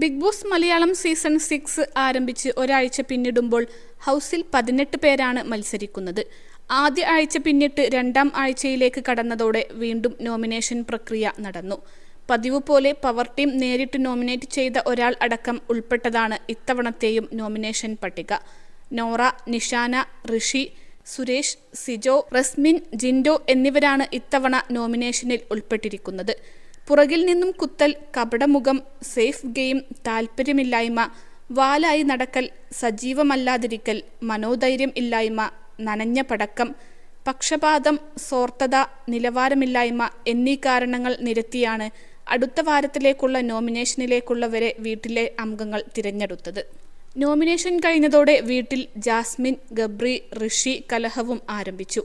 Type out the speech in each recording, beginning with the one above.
Bigg Boss Malayalam season six ആരംഭിച്ച് ഒരാഴ്ച പിന്നിടുമ്പോൾ ഹൗസിൽ പതിനെട്ട് പേരാണ് മത്സരിക്കുന്നത്. ആദ്യ ആഴ്ച പിന്നിട്ട് രണ്ടാം ആഴ്ചയിലേക്ക് കടന്നതോടെ വീണ്ടും നോമിനേഷൻ പ്രക്രിയ നടന്നു. പതിവ് പോലെ പവർ ടീം നേരിട്ട് നോമിനേറ്റ് ചെയ്ത ഒരാൾ അടക്കം ഉൾപ്പെട്ടതാണ് ഇത്തവണത്തെയും നോമിനേഷൻ പട്ടിക. നോറ നിഷാന ഋഷി സുരേഷ് സിജോ റസ്മിൻ ജിൻഡോ എന്നിവരാണ് ഇത്തവണ നോമിനേഷനിൽ ഉൾപ്പെട്ടിരിക്കുന്നത്. പുറകിൽ നിന്നും കുത്തൽ കപടമുഖം സേഫ് ഗെയിം താൽപ്പര്യമില്ലായ്മ വാലായി നടക്കൽ സജീവമല്ലാതിരിക്കൽ മനോധൈര്യം ഇല്ലായ്മ നനഞ്ഞ പടക്കം പക്ഷപാതം സോർത്തത നിലവാരമില്ലായ്മ എന്നീ കാരണങ്ങൾ നിരത്തിയാണ് അടുത്ത വാരത്തിലേക്കുള്ള നോമിനേഷനിലേക്കുള്ളവരെ വീട്ടിലെ അംഗങ്ങൾ തിരഞ്ഞെടുത്തത്. നോമിനേഷൻ കഴിഞ്ഞതോടെ വീട്ടിൽ ജാസ്മിൻ ഗബ്രി ഋഷി കലഹവും ആരംഭിച്ചു.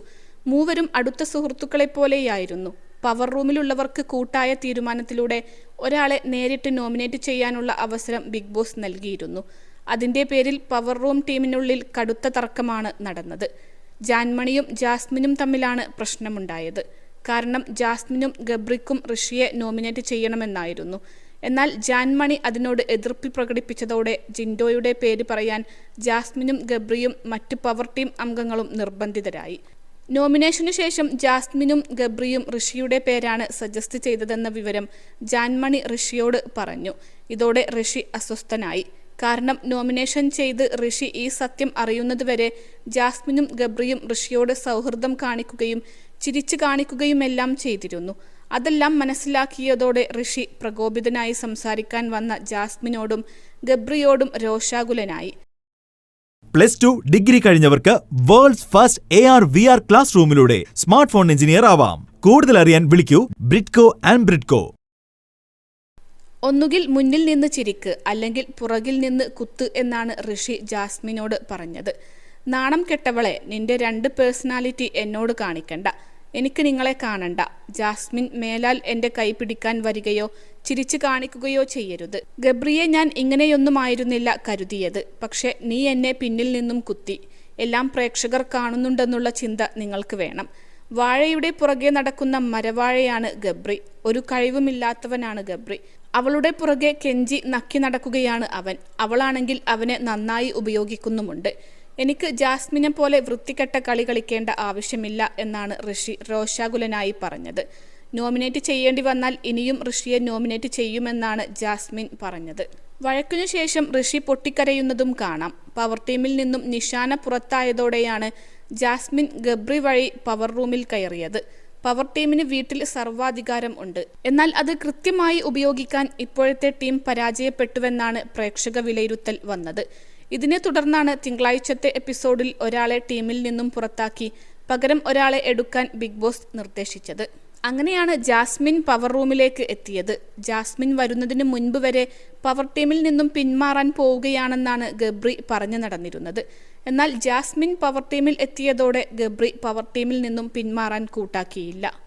മൂവരും അടുത്ത സുഹൃത്തുക്കളെപ്പോലെയായിരുന്നു. പവർ റൂമിലുള്ളവർക്ക് കൂട്ടായ തീരുമാനത്തിലൂടെ ഒരാളെ നേരിട്ട് നോമിനേറ്റ് ചെയ്യാനുള്ള അവസരം ബിഗ് ബോസ് നൽകിയിരുന്നു. അതിന്റെ പേരിൽ പവർ റൂം ടീമിനുള്ളിൽ കടുത്ത തർക്കമാണ് നടന്നത്. ജാൻമണിയും ജാസ്മിനും തമ്മിലാണ് പ്രശ്നമുണ്ടായത്. കാരണം ജാസ്മിനും ഗബ്രിക്കും ഋഷിയെ നോമിനേറ്റ് ചെയ്യണമെന്നായിരുന്നു. എന്നാൽ ജാൻമണി അതിനോട് എതിർപ്പ് പ്രകടിപ്പിച്ചതോടെ ജിൻഡോയുടെ പേര് പറയാൻ ജാസ്മിനും ഗബ്രിയും മറ്റ് പവർ ടീം അംഗങ്ങളും നിർബന്ധിതരായി. നോമിനേഷനു ശേഷം ജാസ്മിനും ഗബ്രിയും ഋഷിയുടെ പേരാണ് സജസ്റ്റ് ചെയ്തതെന്ന വിവരം ജാൻമണി ഋഷിയോട് പറഞ്ഞു. ഇതോടെ ഋഷി അസ്വസ്ഥനായി. കാരണം നോമിനേഷൻ ചെയ്ത് ഋഷി ഈ സത്യം അറിയുന്നതുവരെ ജാസ്മിനും ഗബ്രിയും ഋഷിയോട് സൗഹൃദം കാണിക്കുകയും ചിരിച്ചു കാണിക്കുകയുമെല്ലാം ചെയ്തിരുന്നു. അതെല്ലാം മനസ്സിലാക്കിയതോടെ ഋഷി പ്രകോപിതനായി സംസാരിക്കാൻ വന്ന ജാസ്മിനോടും ഗബ്രിയോടും രോഷാകുലനായി. Plus two degree കഴിഞ്ഞവർക്ക് world's first A R V R class റൂമിലൂടെ smart phone engineer ആവാം. കൂടുതൽ അറിയാൻ വിളിക്കൂ ബ്രിഡ്കോ ആൻഡ് ബ്രിഡ്കോ ഒന്നുകിൽ മുന്നിൽ നിന്ന് ചിരിക്ക് അല്ലെങ്കിൽ പുറകിൽ നിന്ന് കുത്ത് എന്നാണ് ഋഷി ജാസ്മിനോട് പറഞ്ഞത്. നാണം കെട്ടവളെ നിന്റെ രണ്ട് പേഴ്സണാലിറ്റി എന്നോട് കാണിക്കണ്ട. എനിക്ക് നിങ്ങളെ കാണണ്ട. ജാസ്മിൻ മേലാൽ എന്റെ കൈ പിടിക്കാൻ വരികയോ ചിരിച്ചു കാണിക്കുകയോ ചെയ്യരുത്. ഗബ്രിയെ ഞാൻ ഇങ്ങനെയൊന്നുമായിരുന്നില്ല കരുതിയത്. പക്ഷെ നീ എന്നെ പിന്നിൽ നിന്നും കുത്തി. എല്ലാം പ്രേക്ഷകർ കാണുന്നുണ്ടെന്നുള്ള ചിന്ത നിങ്ങൾക്ക് വേണം. വാഴയുടെ പുറകെ നടക്കുന്ന മരവാഴയാണ് ഗബ്രി. ഒരു കഴിവുമില്ലാത്തവനാണ് ഗബ്രി. അവളുടെ പുറകെ കെഞ്ചി നക്കി നടക്കുകയാണ് അവൻ. അവളാണെങ്കിൽ അവനെ നന്നായി ഉപയോഗിക്കുന്നുമുണ്ട്. എനിക്ക് ജാസ്മിനെ പോലെ വൃത്തികെട്ട കളി കളിക്കേണ്ട ആവശ്യമില്ല എന്നാണ് ഋഷി രോഷാകുലനായി പറഞ്ഞത്. നോമിനേറ്റ് ചെയ്യേണ്ടി വന്നാൽ ഇനിയും ഋഷിയെ നോമിനേറ്റ് ചെയ്യുമെന്നാണ് ജാസ്മിൻ പറഞ്ഞത്. വഴക്കിനു ശേഷം ഋഷി പൊട്ടിക്കരയുന്നതും കാണാം. പവർ ടീമിൽ നിന്നും നിഷാന പുറത്തായതോടെയാണ് ജാസ്മിൻ ഗബ്രി വഴി പവർ റൂമിൽ കയറിയത്. പവർ ടീമിന് വീട്ടിൽ സർവാധികാരം ഉണ്ട്. എന്നാൽ അത് കൃത്യമായി ഉപയോഗിക്കാൻ ഇപ്പോഴത്തെ ടീം പരാജയപ്പെട്ടുവെന്നാണ് പ്രേക്ഷക വിലയിരുത്തൽ വന്നത്. ഇതിനെ തുടർന്നാണ് തിങ്കളാഴ്ചത്തെ എപ്പിസോഡിൽ ഒരാളെ ടീമിൽ നിന്നും പുറത്താക്കി പകരം ഒരാളെ എടുക്കാൻ ബിഗ് ബോസ് നിർദ്ദേശിച്ചത്. അങ്ങനെയാണ് ജാസ്മിൻ പവർ റൂമിലേക്ക് എത്തിയത്. ജാസ്മിൻ വരുന്നതിന് മുൻപ് വരെ പവർ ടീമിൽ നിന്നും പിന്മാറാൻ പോവുകയാണെന്നാണ് ഗബ്രി പറഞ്ഞു നടന്നിരുന്നത്. എന്നാൽ ജാസ്മിൻ പവർ ടീമിൽ എത്തിയതോടെ ഗബ്രി പവർ ടീമിൽ നിന്നും പിന്മാറാൻ കൂട്ടാക്കിയില്ല.